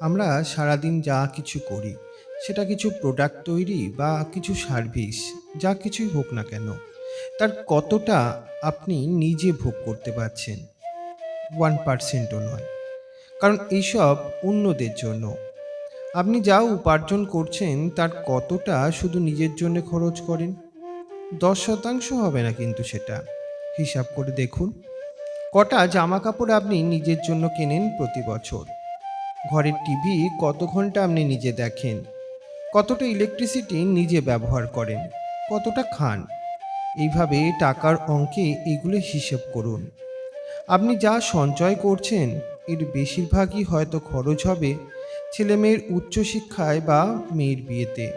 আমরা সারাদিন যা কিছু করি, সেটা কিছু প্রোডাক্ট তৈরি বা কিছু সার্ভিস যা কিছুই হোক না কেন, তার কতটা আপনি নিজে ভোগ করতে পারছেন? ওয়ান পার্সেন্টও নয়। কারণ এইসব অন্যদের জন্য। আপনি যা উপার্জন করছেন, তার কতটা শুধু নিজের জন্য খরচ করেন? দশ শতাংশ হবে না কিন্তু সেটা। হিসাব করে দেখুন। কটা জামা কাপড় আপনি নিজের জন্য কেনেন প্রতি বছর? ঘরের টিভি কত ঘণ্টা আপনি নিজে দেখেন? কতটা ইলেকট্রিসিটি নিজে ব্যবহার করেন? কতটা খান? এইভাবে টাকার অঙ্কে এগুলো হিসেব করুন। আপনি যা সঞ্চয় করছেন, এর বেশিরভাগই হয়তো খরচ হবে ছেলেমেয়ের উচ্চশিক্ষায় বা মেয়ের বিয়েতে।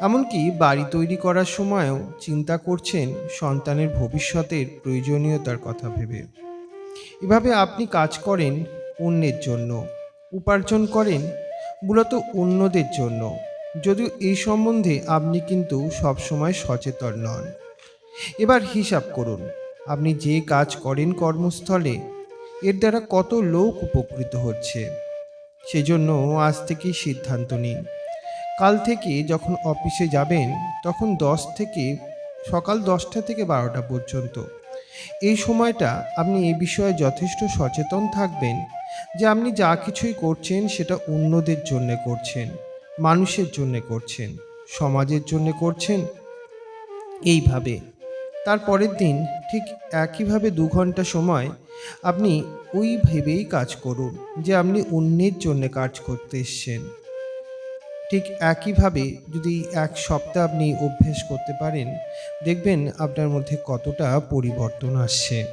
এমনকি বাড়ি তৈরি করার সময়ও চিন্তা করছেন সন্তানের ভবিষ্যতের প্রয়োজনীয়তার কথা ভেবে। এভাবে আপনি কাজ করেন অন্যের জন্য। উপার্জন করেন মূলত অন্যদের জন্য। যদিও এই সম্বন্ধে আপনি কিন্তু সবসময় সচেতন নন। এবার হিসাব করুন, আপনি যে কাজ করেন কর্মস্থলে, এর দ্বারা কত লোক উপকৃত হচ্ছে? সেজন্য আজ থেকেই সিদ্ধান্ত নিন। কাল থেকে যখন অফিসে যাবেন, তখন দশ থেকে, সকাল দশটা থেকে বারোটা পর্যন্ত। এই সময়টা আপনি এই বিষয়ে যথেষ্ট সচেতন থাকবেন। যে আপনি যা কিছুই করছেন সেটা অন্যদের জন্য করছেন, মানুষের জন্য করছেন, সমাজের জন্য করছেন। এইভাবে। তার পরের দিন ঠিক একইভাবে দু ঘণ্টা সময় আপনি ওই ভেবেই কাজ করুন যে আপনি অন্যের জন্য কাজ করতে এসছেন। ঠিক একইভাবে যদি এক সপ্তাহ আপনি অভ্যেস করতে পারেন, দেখবেন আপনার মধ্যে কতটা পরিবর্তন আসছে।